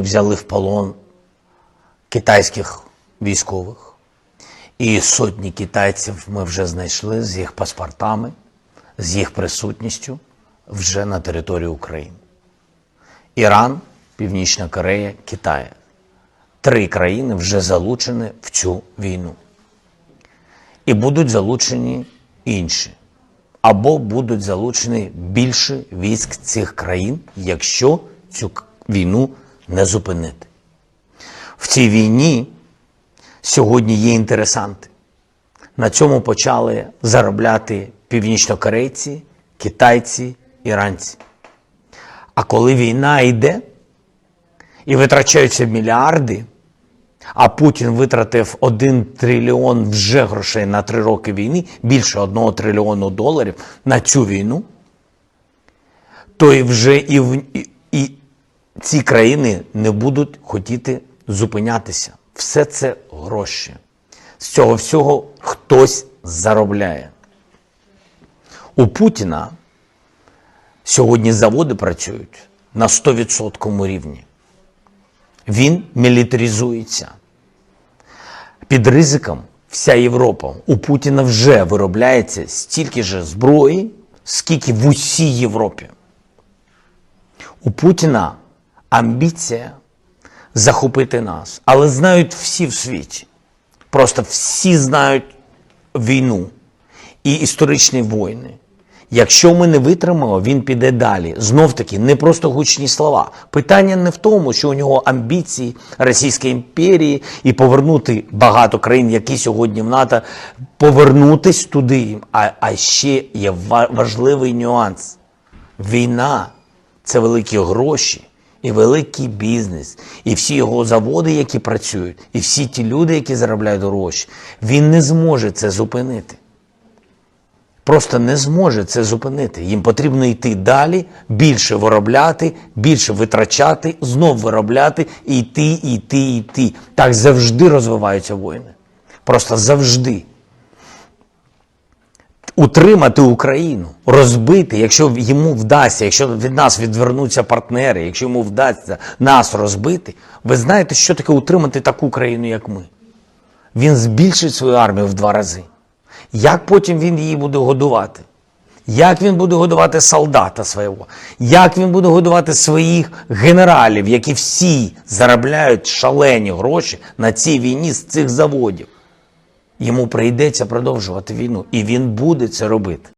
взяли в полон китайських військових. І сотні китайців ми вже знайшли з їх паспортами, з їх присутністю вже на території України. Іран, Північна Корея, Китай. Три країни вже залучені в цю війну. І будуть залучені інші. Або будуть залучені більше військ цих країн, якщо цю війну не зупинити. В цій війні сьогодні є інтересанти. На цьому почали заробляти північнокорейці, китайці, іранці. А коли війна йде і витрачаються мільярди, а Путін витратив 1 трильйон вже грошей на три роки війни, більше 1 трильйону доларів на цю війну, то і вже і, в- ці країни не будуть хотіти зупинятися. Все це гроші. З цього всього хтось заробляє. У Путіна сьогодні заводи працюють на 100% рівні. Він мілітаризується. Під ризиком вся Європа. У Путіна вже виробляється стільки ж зброї, скільки в усій Європі. У Путіна амбіція захопити нас, але знають всі в світі. Просто всі знають війну і історичні війни. Якщо ми не витримаємо, він піде далі. Знов таки, не просто гучні слова. Питання не в тому, що у нього амбіції Російської імперії і повернути багато країн, які сьогодні в НАТО, повернутись туди. А, а ще є важливий нюанс. Війна це великі гроші і великий бізнес, і всі його заводи, які працюють, і всі ті люди, які заробляють гроші. Він не зможе це зупинити. Просто не зможе це зупинити. Їм потрібно йти далі, більше виробляти, більше витрачати, знов виробляти, і йти, і йти, йти. Так завжди розвиваються воїни. Просто завжди утримати Україну, розбити, якщо йому вдасться, якщо від нас відвернуться партнери, якщо йому вдасться нас розбити, ви знаєте, що таке утримати таку країну, як ми? Він збільшить свою армію в два рази. Як потім він її буде годувати? Як він буде годувати солдата свого? Як він буде годувати своїх генералів, які всі заробляють шалені гроші на цій війні з цих заводів? Йому прийдеться продовжувати війну, і він буде це робити.